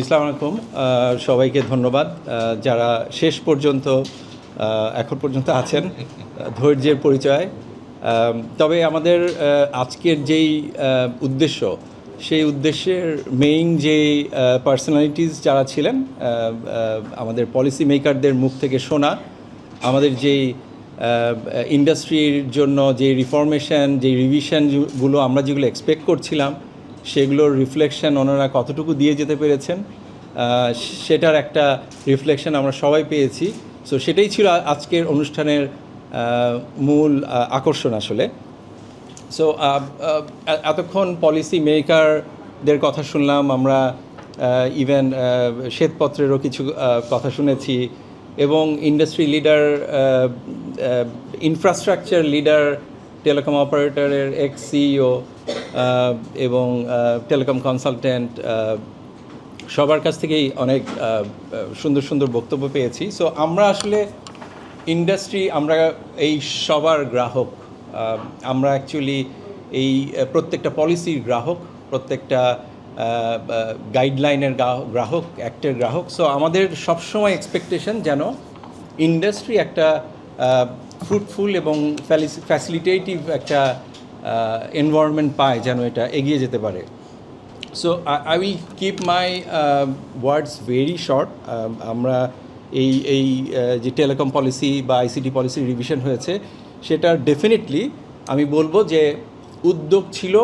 ইসলাম আলাইকুম সবাইকে ধন্যবাদ। যারা শেষ পর্যন্ত এখন পর্যন্ত আছেন ধৈর্যের পরিচয়। তবে আমাদের আজকের যেই উদ্দেশ্য, সেই উদ্দেশ্যের মেইন যে পার্সোনালিটিস যারা ছিলেন আমাদের পলিসি মেকারদের মুখ থেকে শোনা, আমাদের যেই ইন্ডাস্ট্রির জন্য যে রিফরমেশন যে রিভিশনগুলো আমরা যেগুলো এক্সপেক্ট করছিলাম সেগুলোর রিফ্লেকশন ওনারা কতটুকু দিয়ে যেতে পেরেছেন সেটার একটা রিফ্লেকশন আমরা সবাই পেয়েছি। সো সেটাই ছিল আজকের অনুষ্ঠানের মূল আকর্ষণ আসলে। সো এতক্ষণ পলিসি মেকারদের কথা শুনলাম, আমরা ইভেন শ্বেতপত্রেরও কিছু কথা শুনেছি এবং industry leader infrastructure leader telecom অপারেটরের এক্স সিইও এবং টেলিকম কনসালটেন্ট সবার কাছ থেকেই অনেক সুন্দর সুন্দর বক্তব্য পেয়েছি। সো আমরা আসলে ইন্ডাস্ট্রি আমরা এই সবার গ্রাহক। আমরা অ্যাকচুয়ালি এই প্রত্যেকটা পলিসির গ্রাহক, প্রত্যেকটা গাইডলাইনের গ্রাহক অ্যাক্টের গ্রাহক। সো আমাদের সবসময় এক্সপেকটেশন যেন ইন্ডাস্ট্রি একটা ফ্রুটফুল এবং ফ্যাসিলিটেটিভ একটা এনভায়রনমেন্ট পায় যেন এটা এগিয়ে যেতে পারে। So I will keep my words very short আমরা এই এই যে টেলিকম পলিসি বা আইসিটি পলিসি রিভিশন হয়েছে, সেটা ডেফিনেটলি আমি বলব যে উদ্যোগ ছিল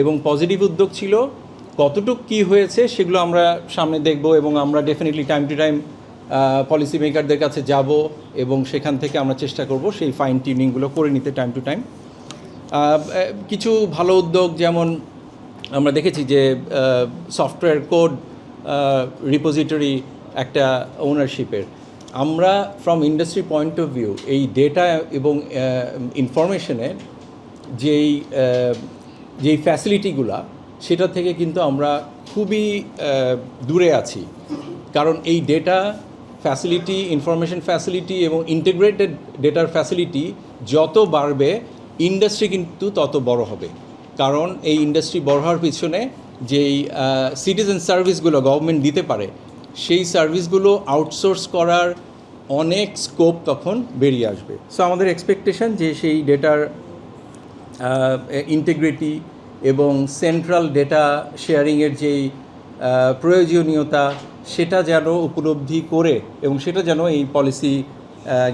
এবং পজিটিভ উদ্যোগ ছিল। কতটুক কী হয়েছে সেগুলো আমরা সামনে দেখব এবং আমরা definitely time to time policy মেকারদের কাছে যাব এবং সেখান থেকে আমরা চেষ্টা করব সেই ফাইন টিউনিংগুলো করে নিতে টাইম টু টাইম কিছু ভালো উদ্যোগ যেমন আমরা দেখেছি যে সফটওয়্যার কোড রিপোজিটরি একটা ওনারশিপের আমরা from industry point of view এই ডেটা এবং ইনফরমেশনের যেই যেই ফ্যাসিলিটিগুলা সেটা থেকে কিন্তু আমরা খুবই দূরে আছি। কারণ এই ডেটা ফ্যাসিলিটি ইনফরমেশন ফ্যাসিলিটি এবং ইন্টিগ্রেটেড ডেটার ফ্যাসিলিটি যত বাড়বে ইন্ডাস্ট্রি কিন্তু তত বড় হবে। কারণ এই ইন্ডাস্ট্রি বড় হওয়ার পিছনে যেই সিটিজেন সার্ভিসগুলো গভর্নমেন্ট দিতে পারে, সেই সার্ভিসগুলো আউটসোর্স করার অনেক স্কোপ তখন বেরিয়ে আসবে। সো আমাদের এক্সপেকটেশন যে সেই ডেটার ইন্টিগ্রিটি এবং সেন্ট্রাল ডেটা শেয়ারিংয়ের যেই প্রয়োজনীয়তা, সেটা যেন উপলব্ধি করে এবং সেটা যেন এই পলিসি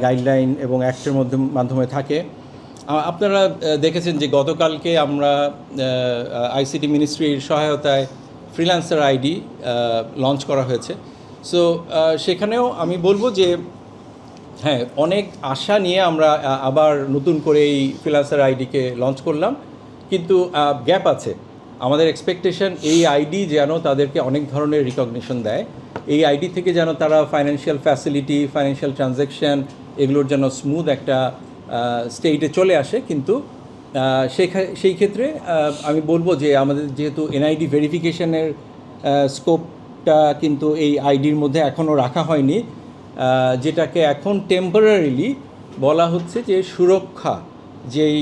গাইডলাইন এবং অ্যাক্টের মধ্যে, মাধ্যমে থাকে। আপনারা দেখেছেন যে গতকালকে আমরা আইসিটি মিনিস্ট্রির সহায়তায় ফ্রিল্যান্সার আইডি লঞ্চ করা হয়েছে। সো সেখানেও আমি বলব যে হ্যাঁ অনেক আশা নিয়ে আমরা আবার নতুন করে এই ফ্রিল্যান্সার আইডিকে লঞ্চ করলাম। কিন্তু গ্যাপ আছে। আমাদের এক্সপেকটেশন এই আইডি যেন তাদেরকে অনেক ধরনের রিকগনিশন দেয়। এই আইডি থেকে যেন তারা ফাইন্যান্সিয়াল ফ্যাসিলিটি ফাইন্যান্সিয়াল ট্রানজ্যাকশন এগুলোর যেন স্মুথ একটা স্টেটে চলে আসে, কিন্তু সেই ক্ষেত্রে আমি বলব যে আমাদের যেহেতু এনআইডি ভেরিফিকেশনের স্কোপটা কিন্তু এই আইডির মধ্যে এখনও রাখা হয়নি যেটাকে এখন টেম্পোরারিলি বলা হচ্ছে যে সুরক্ষা, যেই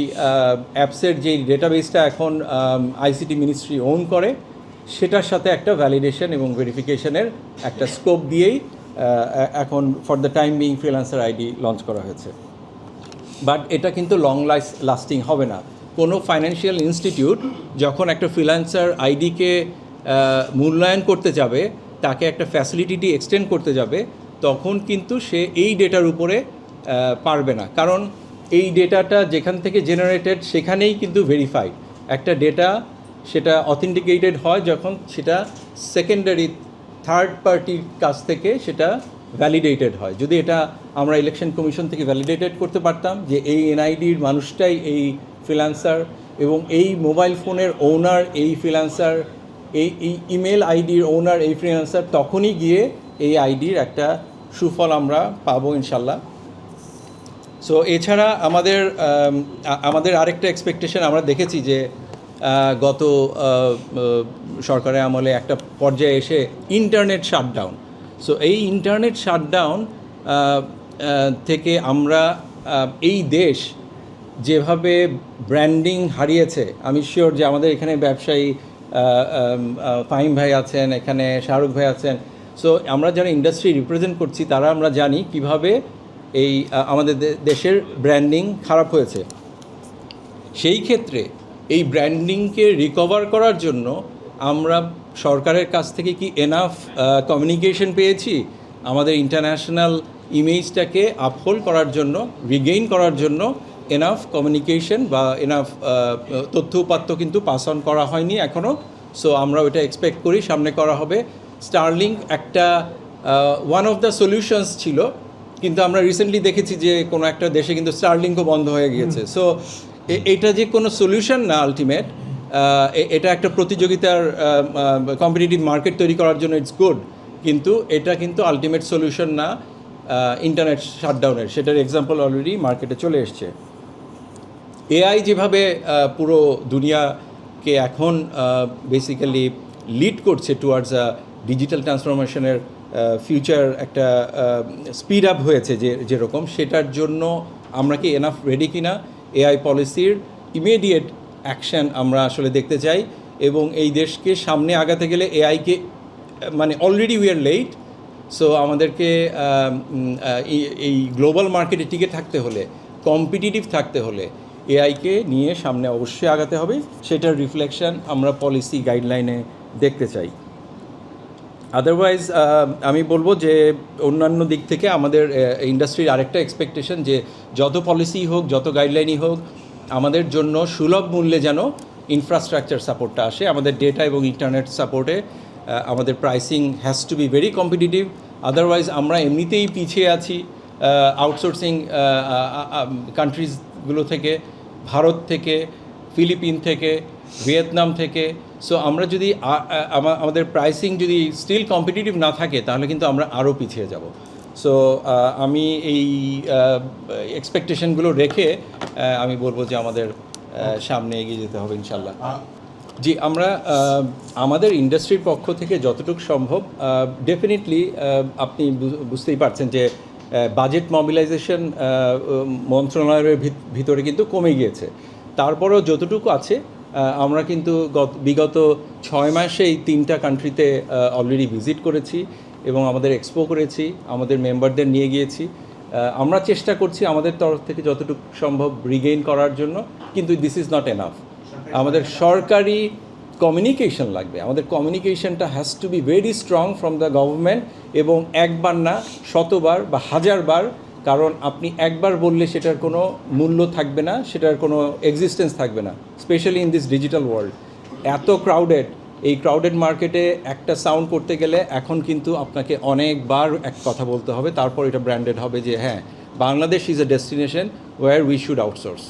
অ্যাপসের যেই ডেটাবেসটা এখন আইসিটি মিনিস্ট্রি ওন করে, সেটার সাথে একটা ভ্যালিডেশন এবং ভেরিফিকেশনের একটা স্কোপ দিয়েই এখন for the time being freelancer ID launch করা হয়েছে। বাট এটা কিন্তু লং লাস্টিং হবে না। কোনো ফাইন্যান্সিয়াল ইনস্টিটিউট যখন একটা ফ্রিল্যান্সার আইডিকে মূল্যায়ন করতে যাবে, তাকে একটা ফ্যাসিলিটি এক্সটেন্ড করতে যাবে, তখন কিন্তু সে এই ডেটার উপরে পারবে না। কারণ এই ডেটাটা যেখান থেকে জেনারেটেড সেখানেই কিন্তু ভেরিফাইড একটা ডেটা সেটা অথেন্টিকেটেড হয় যখন সেটা সেকেন্ডারি থার্ড পার্টির কাছ থেকে সেটা ভ্যালিডেটেড হয়। যদি এটা আমরা ইলেকশন কমিশন থেকে ভ্যালিডেটেড করতে পারতাম যে এই এনআইডির মানুষটাই এই ফ্রিল্যান্সার এবং এই মোবাইল ফোনের ওনার এই ফ্রিল্যান্সার এই এই ইমেল আইডির ওনার এই ফ্রিল্যান্সার তখনই গিয়ে এই আইডির একটা সুফল আমরা পাবো ইনশাল্লাহ সো এছাড়া আমাদের আমাদের আরেকটা এক্সপেকটেশন আমরা দেখেছি যে গত সরকারের আমলে একটা পর্যায়ে এসে ইন্টারনেট শাটডাউন সো এই ইন্টারনেট শাটডাউন থেকে আমরা এই দেশ যেভাবে ব্র্যান্ডিং হারিয়েছে, আমি শিওর যে আমাদের এখানে ব্যবসায়ী ফাহিম ভাই আছেন, এখানে শাহরুখ ভাই আছেন। সো আমরা যারা ইন্ডাস্ট্রি রিপ্রেজেন্ট করছি, তারা আমরা জানি কীভাবে এই আমাদের দেশের ব্র্যান্ডিং খারাপ হয়েছে। সেই ক্ষেত্রে এই ব্র্যান্ডিংকে রিকভার করার জন্য আমরা সরকারের কাছ থেকে কি এনাফ কমিউনিকেশন পেয়েছি? আমাদের ইন্টারন্যাশনাল ইমেজটাকে আপহোল্ড করার জন্য রিগেইন করার জন্য এনাফ কমিউনিকেশন বা এনাফ তথ্য উপাত্ত কিন্তু পাস অন করা হয়নি এখনও সো আমরা ওইটা এক্সপেক্ট করি সামনে করা হবে। স্টারলিংক একটা ওয়ান অফ দ্য সলিউশনস ছিল। কিন্তু আমরা রিসেন্টলি দেখেছি যে কোনো একটা দেশে কিন্তু স্টারলিংকও বন্ধ হয়ে গিয়েছে। সো এটা যে কোনো সলিউশন না আলটিমেট এটা একটা প্রতিযোগিতার কম্পিটিটিভ মার্কেট তৈরি করার জন্য ইটস গুড কিন্তু এটা কিন্তু আলটিমেট সলিউশন না ইন্টারনেট শাটডাউনের সেটার এক্সাম্পল অলরেডি মার্কেটে চলে এসছে। এআই যেভাবে পুরো দুনিয়াকে এখন বেসিক্যালি লিড করছে টুয়ার্ডস আ ডিজিটাল ট্রান্সফরমেশনের ফিউচার একটা স্পিড আপ হয়েছে যে, যেরকম, সেটার জন্য আমরা কি এনাফ রেডি কিনা? এআই পলিসির ইমিডিয়েট অ্যাকশন আমরা আসলে দেখতে চাই এবং এই দেশকে সামনে আগাতে গেলে এআইকে মানে already we are late so আমাদেরকে এই গ্লোবাল মার্কেটে টিকে থাকতে হলে কম্পিটিটিভ থাকতে হলে এআইকে নিয়ে সামনে অবশ্যই আগাতে হবে। সেটার রিফ্লেকশন আমরা পলিসি গাইডলাইনে দেখতে চাই। আদারওয়াইজ আমি বলব যে অন্যান্য দিক থেকে আমাদের ইন্ডাস্ট্রির আরেকটা এক্সপেকটেশন যে যত পলিসি হোক, যত গাইডলাইনই হোক আমাদের জন্য সুলভ মূল্যে যেন ইনফ্রাস্ট্রাকচার সাপোর্টটা আসে, আমাদের ডেটা এবং ইন্টারনেট সাপোর্টে আমাদের pricing has to be very competitive otherwise আমরা এমনিতেই পিছিয়ে আছি আউটসোর্সিং কান্ট্রিজগুলো থেকে, ভারত থেকে, ফিলিপিন থেকে, ভিয়েতনাম থেকে সো আমরা যদি আমাদের প্রাইসিং যদি স্টিল কম্পিটিটিভ না থাকে, তাহলে কিন্তু আমরা আরও পিছিয়ে যাব। সো আমি এই এক্সপেকটেশনগুলো রেখে আমি বলব যে আমাদের সামনে এগিয়ে যেতে হবে ইনশাল্লাহ জি আমরা আমাদের ইন্ডাস্ট্রির পক্ষ থেকে যতটুকু সম্ভব ডেফিনেটলি আপনি বুঝতেই পারছেন যে বাজেট মবিলাইজেশন মন্ত্রণালয়ের ভিত- ভিতরে কিন্তু কমে গিয়েছে। তারপরেও যতটুকু আছে আমরা কিন্তু গত বিগত ছয় মাসে এই তিনটা কান্ট্রিতে অলরেডি ভিজিট করেছি। এবং আমাদের এক্সপো করেছি আমাদের মেম্বারদের নিয়ে গিয়েছি। আমরা চেষ্টা করছি আমাদের তরফ থেকে যতটুকু সম্ভব রিগেইন করার জন্য কিন্তু দিস ইজ নট এনাফ আমাদের সরকারি কমিউনিকেশন লাগবে। আমাদের কমিউনিকেশনটা has to be very strong from the government এবং একবার না শতবার বা হাজারবার কারণ আপনি একবার বললে সেটার কোনো মূল্য থাকবে না সেটার কোনো এক্সিস্টেন্স থাকবে না specially in this digital world এত ক্রাউডেড এই ক্রাউডেড মার্কেটে একটা সাউন্ড করতে গেলে এখন কিন্তু আপনাকে অনেকবার এক কথা বলতে হবে। তারপর এটা ব্র্যান্ডেড হবে যে হ্যাঁ Bangladesh is a destination where we should outsource